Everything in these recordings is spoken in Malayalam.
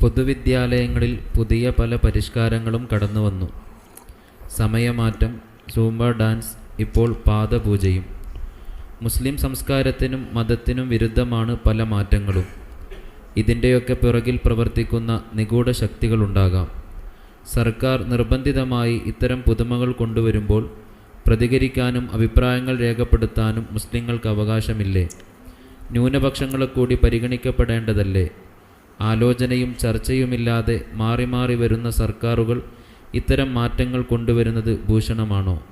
പൊതുവിദ്യാലയങ്ങളിൽ പുതിയ പല പരിഷ്കാരങ്ങളും കടന്നുവന്നു. സമയമാറ്റം സൂംബ ഡാൻസ് ഇപ്പോൾ പാദപൂജയും. മുസ്ലിം സംസ്കാരത്തിനും മതത്തിനും വിരുദ്ധമാണ് പല മാറ്റങ്ങളും. ഇതിന്റെയൊക്കെ പിറകിൽ പ്രവർത്തിക്കുന്ന നിഗൂഢ ശക്തികളുണ്ടാകാം. സർക്കാർ നിർബന്ധിതമായി ഇത്തരം പുതുമകൾ കൊണ്ടുവരുമ്പോൾ പ്രതികരിക്കാനും അഭിപ്രായങ്ങൾ രേഖപ്പെടുത്താനും മുസ്ലിങ്ങൾക്ക് അവകാശമില്ലേ? ന്യൂനപക്ഷങ്ങളെ കൂടി പരിഗണിക്കപ്പെടേണ്ടതല്ലേ? ആലോചനയും ചർച്ചയുമില്ലാതെ മാറി മാറി വരുന്ന സർക്കാരുകൾ ഇത്തരം മാറ്റങ്ങൾ കൊണ്ടുവരുന്നത് ഭൂഷണമാണോ?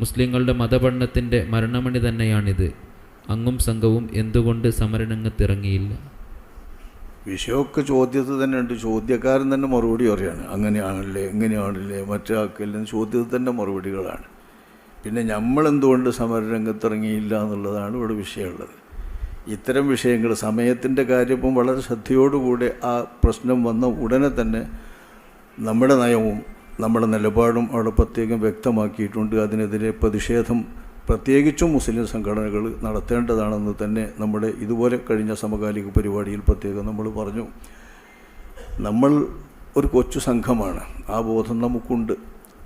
മുസ്ലിങ്ങളുടെ മതപഠനത്തിന്റെ മരണമണി തന്നെയാണിത്. അങ്ങും സംഘവും എന്തുകൊണ്ട് സമരരംഗത്തിറങ്ങിയില്ല? വിഷയമൊക്കെ ചോദ്യത്തിൽ തന്നെ ഉണ്ട് ചോദ്യക്കാരൻ തന്നെ മറുപടി പറയാണ്. അങ്ങനെയാണല്ലേ എങ്ങനെയാണല്ലേ മറ്റേ ആക്കല്ലെന്ന് ചോദ്യത്തിൽ തന്നെ മറുപടികളാണ്. പിന്നെ നമ്മൾ എന്തുകൊണ്ട് സമരരംഗത്തിറങ്ങിയില്ല എന്നുള്ളതാണ് ഇവിടെ വിഷയമുള്ളത്. ഇത്തരം വിഷയങ്ങൾ സമയത്തിന്റെ കാര്യവും വളരെ ശ്രദ്ധയോടുകൂടി ആ പ്രശ്നം വന്ന ഉടനെ തന്നെ നമ്മുടെ നയവും നമ്മുടെ നിലപാടും അവിടെ പ്രത്യേകം വ്യക്തമാക്കിയിട്ടുണ്ട്. അതിനെതിരെ പ്രതിഷേധം പ്രത്യേകിച്ചും മുസ്ലിം സംഘടനകൾ നടത്തേണ്ടതാണെന്ന് തന്നെ നമ്മുടെ ഇതുപോലെ കഴിഞ്ഞ സമകാലിക പരിപാടിയിൽ പ്രത്യേകം നമ്മൾ പറഞ്ഞു. നമ്മൾ ഒരു കൊച്ചു സംഘമാണ്. ആ ബോധം നമുക്കുണ്ട്.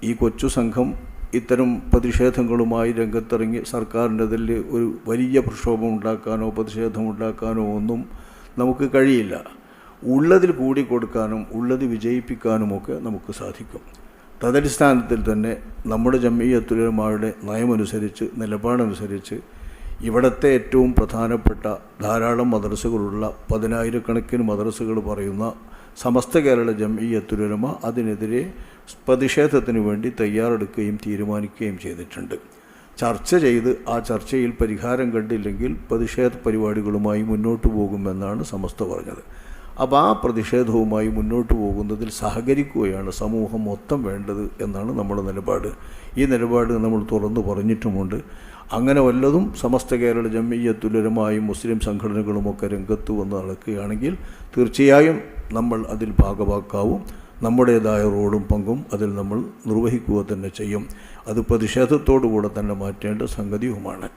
ഈ കൊച്ചു സംഘം ഇത്തരം പ്രതിഷേധങ്ങളുമായി രംഗത്തിറങ്ങി സർക്കാരിന്റെതിൽ ഒരു വലിയ പ്രക്ഷോഭം ഉണ്ടാക്കാനോ പ്രതിഷേധം ഉണ്ടാക്കാനോ ഒന്നും നമുക്ക് കഴിയില്ല. ഉള്ളതിൽ കൂടി കൊടുക്കാനും ഉള്ളത് വിജയിപ്പിക്കാനുമൊക്കെ നമുക്ക് സാധിക്കും. തദടിസ്ഥാനത്തിൽ തന്നെ നമ്മുടെ ജമ്മീയത്തുലമാരുടെ നയമനുസരിച്ച് നിലപാടനുസരിച്ച് ഇവിടുത്തെ ഏറ്റവും പ്രധാനപ്പെട്ട ധാരാളം മദ്രസകളുള്ള പതിനായിരക്കണക്കിന് മദ്രസകൾ പറയുന്ന സമസ്ത കേരള ജംഇയത്തുലമ അതിനെതിരെ പ്രതിഷേധത്തിന് വേണ്ടി തയ്യാറെടുക്കുകയും തീരുമാനിക്കുകയും ചെയ്തിട്ടുണ്ട്. ചർച്ച ചെയ്ത് ആ ചർച്ചയിൽ പരിഹാരം കണ്ടില്ലെങ്കിൽ പ്രതിഷേധ പരിപാടികളുമായി മുന്നോട്ട് പോകുമെന്നാണ് സമസ്ത പറഞ്ഞത്. അപ്പോൾ ആ പ്രതിഷേധവുമായി മുന്നോട്ട് പോകുന്നതിൽ സഹകരിക്കുകയാണ് സമൂഹം മൊത്തം വേണ്ടത് എന്നാണ് നമ്മുടെ നിലപാട്. ഈ നിലപാട് നമ്മൾ തുറന്നു പറഞ്ഞിട്ടുമുണ്ട്. അങ്ങനെ വല്ലതും സമസ്ത കേരള ജമ്മീയത്തുലരമായും മുസ്ലിം സംഘടനകളുമൊക്കെ രംഗത്ത് വന്ന് നടക്കുകയാണെങ്കിൽ തീർച്ചയായും നമ്മൾ അതിൽ ഭാഗവാക്കാവും. നമ്മുടേതായ റോളും പങ്കും അതിൽ നമ്മൾ നിർവഹിക്കുക തന്നെ ചെയ്യും. അത് പ്രതിഷേധത്തോടു കൂടെ തന്നെ മാറ്റേണ്ട സംഗതിയുമാണ്.